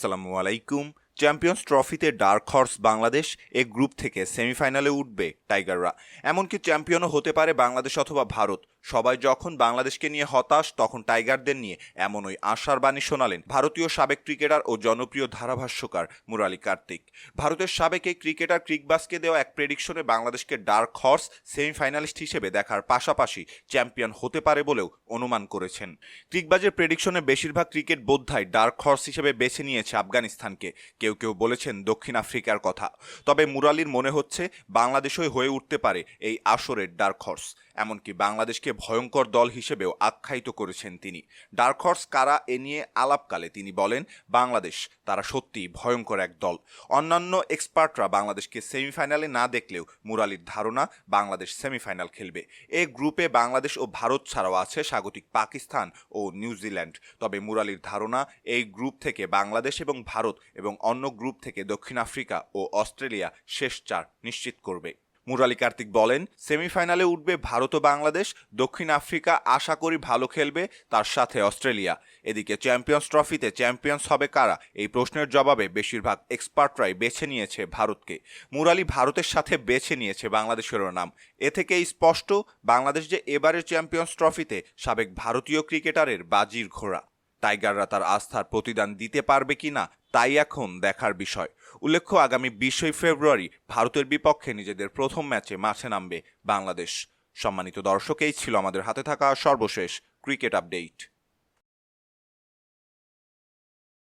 আসসালামু আলাইকুম। চ্যাম্পিয়ন্স ট্রফিতে dark horse Bangladesh A group থেকে সেমিফাইনালে উঠবে টাইগাররা এমনকি চ্যাম্পিয়নও হতে পারে বাংলাদেশ অথবা ভারত। সবাই যখন বাংলাদেশকে নিয়ে হতাশ, তখন টাইগারদের নিয়ে এমনই আশার বাণী শোনালেন ভারতীয় সাবেক ক্রিকেটার ও জনপ্রিয় ধারাভাষ্যকার মুরালি কার্তিক। ভারতের সাবেক এই ক্রিকেটার ক্রিকবাসকে দেওয়া এক প্রেডিকশনে বাংলাদেশকে ডার্ক হর্স সেমিফাইনালিস্ট হিসেবে দেখার পাশাপাশি চ্যাম্পিয়ন হতে পারে বলেও অনুমান করেছেন। ক্রিকবাজের প্রেডিকশনে বেশিরভাগ ক্রিকেট বোদ্ধাই ডার্ক হর্স হিসেবে বেছে নিয়েছে আফগানিস্তানকে। কেউ কেউ কেউ বলেছেন দক্ষিণ আফ্রিকার কথা। তবে মুরালির মনে হচ্ছে বাংলাদেশই হয়ে উঠতে পারে এই আসরের ডার্ক হর্স এমনকি বাংলাদেশকে ভয়ঙ্কর দল হিসেবেও আখ্যায়িত করেছেন তিনি। ডার্ক হর্স কারা এ নিয়ে আলাপকালে তিনি বলেন, বাংলাদেশ তারা সত্যি ভয়ঙ্কর এক দল। অন্যান্য এক্সপার্টরা বাংলাদেশকে সেমিফাইনালে না দেখলেও মুরালির ধারণা বাংলাদেশ সেমিফাইনাল খেলবে। এ গ্রুপে বাংলাদেশ ও ভারত ছাড়াও আছে স্বাগতিক পাকিস্তান ও নিউজিল্যান্ড। তবে মুরালির ধারণা এই গ্রুপ থেকে বাংলাদেশ এবং ভারত এবং অন্য গ্রুপ থেকে দক্ষিণ আফ্রিকা ও অস্ট্রেলিয়া শেষ চার নিশ্চিত করবে। মুরালি কার্তিক বলেন, সেমিফাইনালে উঠবে ভারত ও বাংলাদেশ, দক্ষিণ আফ্রিকা আশা করি ভালো খেলবে, তার সাথে অস্ট্রেলিয়া। এদিকে চ্যাম্পিয়ন্স ট্রফিতে চ্যাম্পিয়ন্স হবে কারা, এই প্রশ্নের জবাবে বেশিরভাগ এক্সপার্টরাই বেছে নিয়েছে ভারতকে। মুরালি ভারতের সাথে বেছে নিয়েছে বাংলাদেশেরও নাম। এ থেকে স্পষ্ট, বাংলাদেশ যে এবারের চ্যাম্পিয়ন্স ট্রফিতে সাবেক ভারতীয় ক্রিকেটারের বাজির ঘোড়া। টাইগাররা তার আস্থার প্রতিদান দিতে পারবে কি না, তাই এখন দেখার বিষয়। উল্লেখ্য, আগামী বিশই ফেব্রুয়ারি ভারতের বিপক্ষে নিজেদের প্রথম ম্যাচে মাঠে নামবে বাংলাদেশ। সম্মানিত দর্শক, এই ছিল আমাদের হাতে থাকা সর্বশেষ ক্রিকেট আপডেট।